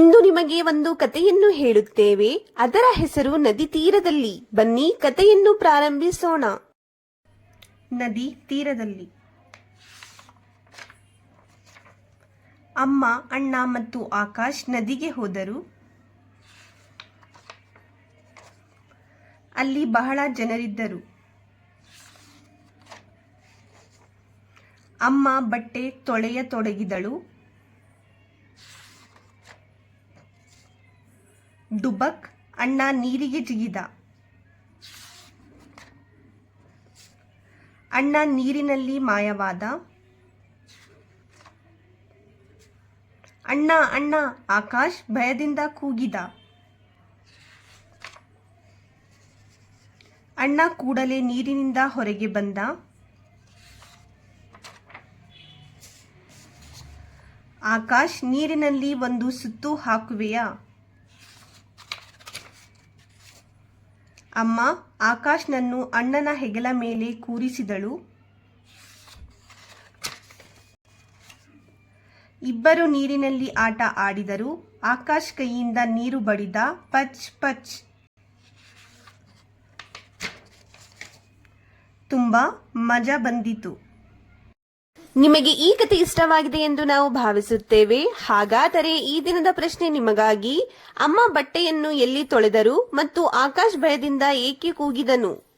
ನಿಮಗೆ ಒಂದು ಕಥೆಯನ್ನು ಹೇಳುತ್ತೇವೆ. ಅದರ ಹೆಸರು ನದಿ ತೀರದಲ್ಲಿ. ಬನ್ನಿ, ಕಥೆಯನ್ನು ಪ್ರಾರಂಭಿಸೋಣ. ನದಿ ತೀರದಲ್ಲಿ. ಅಮ್ಮ, ಅಣ್ಣ ಮತ್ತು ಆಕಾಶ್ ನದಿಗೆ ಹೋದರು. ಅಲ್ಲಿ ಬಹಳ ಜನರಿದ್ದರು. ಅಮ್ಮ ಬಟ್ಟೆ ತೊಳೆಯತೊಡಗಿದಳು ಡುಬಕ್ ಅಣ್ಣ ನೀರಿಗೆ ಜಿಗಿದ. ಅಣ್ಣ ನೀರಿನಲ್ಲಿ ಮಾಯವಾದ. ಅಣ್ಣ ಅಣ್ಣ, ಆಕಾಶ್ ಭಯದಿಂದ ಕೂಗಿದ. ಅಣ್ಣ ಕೂಡಲೇ ನೀರಿನಿಂದ ಹೊರಗೆ ಬಂದ. ಆಕಾಶ್ ನೀರಿನಲ್ಲಿ ಒಂದು ಸುತ್ತು ಹಾಕುವೆಯಾ? ಅಮ್ಮ ಆಕಾಶ್ನನ್ನು ಅಣ್ಣನ ಹೆಗಲ ಮೇಲೆ ಕೂರಿಸಿದಳು. ಇಬ್ಬರು ನೀರಿನಲ್ಲಿ ಆಟ ಆಡಿದರು. ಆಕಾಶ್ ಕೈಯಿಂದ ನೀರು ಬಡಿದ ಪಚ್ ಪಚ್. ತುಂಬಾ ಮಜಾ ಬಂದಿತು ನಿಮಗೆ ಈ ಕತೆ ಇಷ್ಟವಾಗಿದೆ ಎಂದು ನಾವು ಭಾವಿಸುತ್ತೇವೆ. ಹಾಗಾದರೆ ಈ ದಿನದ ಪ್ರಶ್ನೆ ನಿಮಗಾಗಿ. ಅಮ್ಮ ಬಟ್ಟೆಯನ್ನು ಎಲ್ಲಿ ತೊಳೆದರು ಮತ್ತು ಆಕಾಶ್ ಭಯದಿಂದ ಏಕೆ ಕೂಗಿದನು?